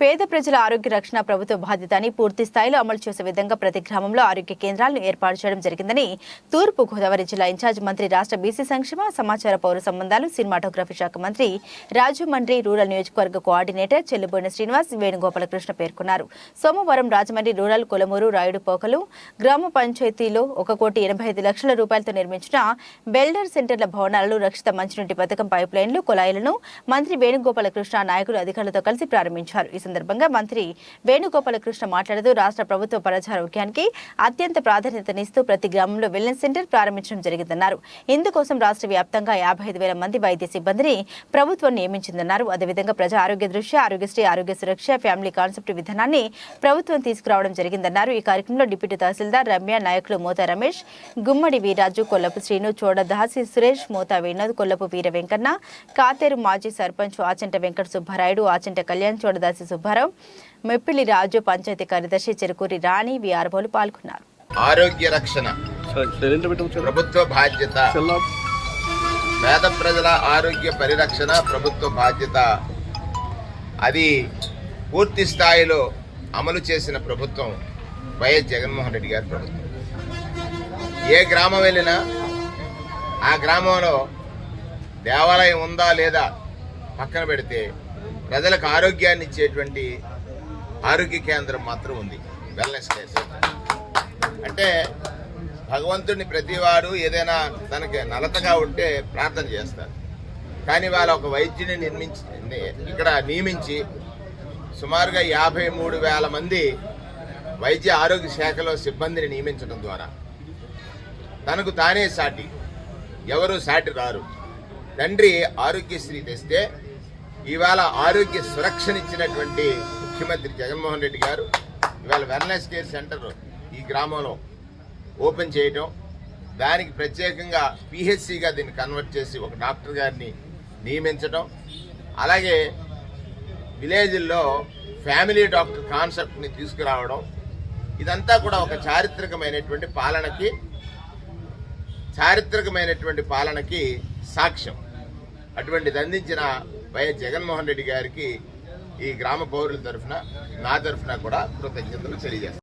పేద ప్రజల ఆరోగ్య రక్షణ ప్రభుత్వ బాధ్యత అని పూర్తి స్థాయిలో అమలు చేసే విధంగా ప్రతి గ్రామంలో ఆరోగ్య కేంద్రాలను ఏర్పాటు చేయడం జరిగిందని తూర్పు గోదావరి జిల్లా ఇన్ఛార్జ్ మంత్రి రాష్ట్ర బీసీ సంక్షేమ సమాచార పౌర సంబంధాలు సినిమాటోగ్రఫీ శాఖ మంత్రి రాజమండ్రి రూరల్ నియోజకవర్గ కోఆర్డినేటర్ చెల్లిబోయిన శ్రీనివాస్ వేణుగోపాలకృష్ణ పేర్కొన్నారు. సోమవారం రాజమండ్రి రూరల్ కొలమూరు రాయుడు పోకలు గ్రామ పంచాయతీలో ఒక కోటి ఎనభై ఐదు లక్షల రూపాయలతో నిర్మించిన బెల్డర్ సెంటర్ల భవనాలను రక్షిత మంచినీటి పథకం పైప్ లైన్లు కుళాయిలను మంత్రి వేణుగోపాలకృష్ణ నాయకులు అధికారులతో కలిసి ప్రారంభించారు. ఈ సందర్భంగా మంత్రి వేణుగోపాలకృష్ణ మాట్లాడుతూ రాష్ట్ర ప్రభుత్వ పరచారోగ్యానికి అత్యంత ప్రాధాన్యతనిస్తూ ప్రతి గ్రామంలో వెల్నెస్ సెంటర్ ప్రారంభించడం జరిగిందన్నారు. ఇందుకోసం రాష్ట్ర వ్యాప్తంగా యాభై ఐదు వేల మంది వైద్య సిబ్బందిని ప్రభుత్వం నియమించిందన్నారు. అదేవిధంగా ప్రజా ఆరోగ్య దృష్ట్యా ఆరోగ్యశ్రీ ఆరోగ్య సురక్ష ఫ్యామిలీ కాన్సెప్ట్ విధానాన్ని ప్రభుత్వం తీసుకురావడం జరిగిందన్నారు. ఈ కార్యక్రమంలో డిప్యూటీ తహసీల్దార్ రమ్య నాయకులు మోతా రమేష్ గుమ్మడి వీరాజు కొల్లపు శ్రీను చోడదాసి సురేష్ మోతా వినోద్ కొల్లపు వీర వెంకన్న కాతేరు మాజీ సర్పంచ్ ఆచంట వెంకట సుబ్బారాయుడు ఆచంట కళ్యాణ్ చోడదాసి సుబ్బారావు మెప్పిలి రాజు పంచాయతీ కార్యదర్శి చెరుకూరి రాణి విఆర్ఓలు పాల్గొన్నారు. ఆరోగ్య రక్షణ ప్రభుత్వ బాధ్యత పేద ప్రజల ఆరోగ్య పరిరక్షణ ప్రభుత్వ బాధ్యత. అది పూర్తి స్థాయిలో అమలు చేసిన ప్రభుత్వం వైఎస్ జగన్మోహన్ రెడ్డి గారి ప్రభుత్వం. ఏ గ్రామం వెళ్ళినా ఆ గ్రామంలో దేవాలయం ఉందా లేదా పక్కన పెడితే ప్రజలకు ఆరోగ్యాన్ని ఇచ్చేటువంటి ఆరోగ్య కేంద్రం మాత్రం ఉంది వెల్నెస్ కేర్ అంటే భగవంతుడిని ప్రతివాడు ఏదైనా తనకి నలతగా ఉంటే ప్రార్థన చేస్తారు. కానీ వాళ్ళ ఒక వైద్యుని నిర్మించి ఇక్కడ నియమించి సుమారుగా యాభై మూడు వేల మంది వైద్య ఆరోగ్య శాఖలో సిబ్బందిని నియమించడం ద్వారా తనకు తానే సాటి ఎవరు సాటి రారు. తండ్రి ఆరోగ్యశ్రీ తెస్తే ఇవాళ ఆరోగ్య సురక్షనిచ్చినటువంటి ముఖ్యమంత్రి జగన్మోహన్ రెడ్డి గారు ఇవాళ వెల్నెస్ కేర్ సెంటర్ ఈ గ్రామంలో ఓపెన్ చేయటం దానికి ప్రత్యేకంగా పిహెచ్సిగా దీన్ని కన్వర్ట్ చేసి ఒక డాక్టర్ గారిని నియమించడం అలాగే విలేజ్ల్లో ఫ్యామిలీ డాక్టర్ కాన్సెప్ట్ని తీసుకురావడం ఇదంతా కూడా ఒక చారిత్రకమైనటువంటి పాలనకి చారిత్రకమైనటువంటి పాలనకి సాక్ష్యం. అటువంటిది అందించిన వైఎస్ జగన్మోహన్ రెడ్డి గారికి ఈ గ్రామ పౌరుల తరఫున నా తరఫున కూడా కృతజ్ఞతలు తెలియజేస్తాను